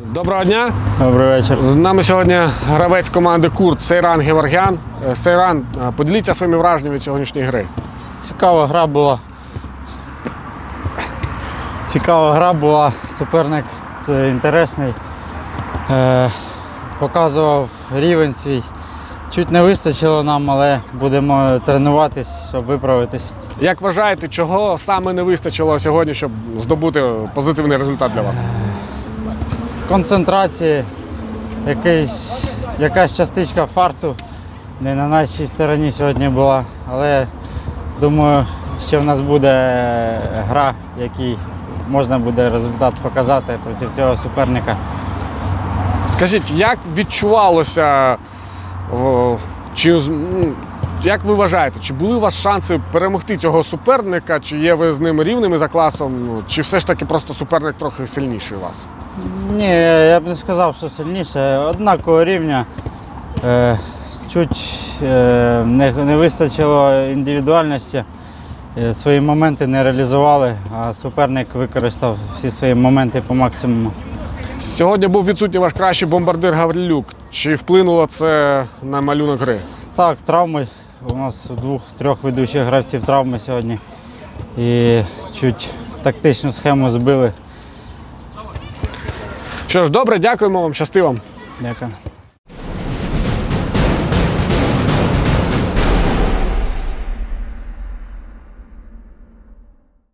Доброго дня. Добрий вечір. З нами сьогодні гравець команди Курт Сейран Геворгян. Е, Сейран, е, поділіться своїми враженнями від сьогоднішньої гри. Цікава гра була. Цікава гра була, суперник е, інтересний. Е, показував рівень свій. Чуть не вистачило нам, але будемо тренуватись, щоб виправитись. Як вважаєте, чого саме не вистачило сьогодні, щоб здобути позитивний результат для вас? Концентрації, якийсь, якась частичка фарту не на нашій стороні сьогодні була. Але думаю, ще в нас буде гра, в якій можна буде результат показати проти цього суперника. Скажіть, як відчувалося, чи, як ви вважаєте, чи були у вас шанси перемогти цього суперника, чи є ви з ним рівними за класом, ну, чи все ж таки просто суперник трохи сильніший у вас? Ні, я б не сказав, що сильніше. Однакового рівня. Е, чуть е, не, не вистачило індивідуальності. Е, свої моменти не реалізували, а суперник використав всі свої моменти по максимуму. Сьогодні був відсутній ваш кращий бомбардир Гаврилюк. Чи вплинуло це на малюнок гри? Так, травми. У нас у двох-трьох ведучих гравців травми сьогодні. І чуть тактичну схему збили. Що ж, добре, дякуємо вам, щасти вам. Дякую.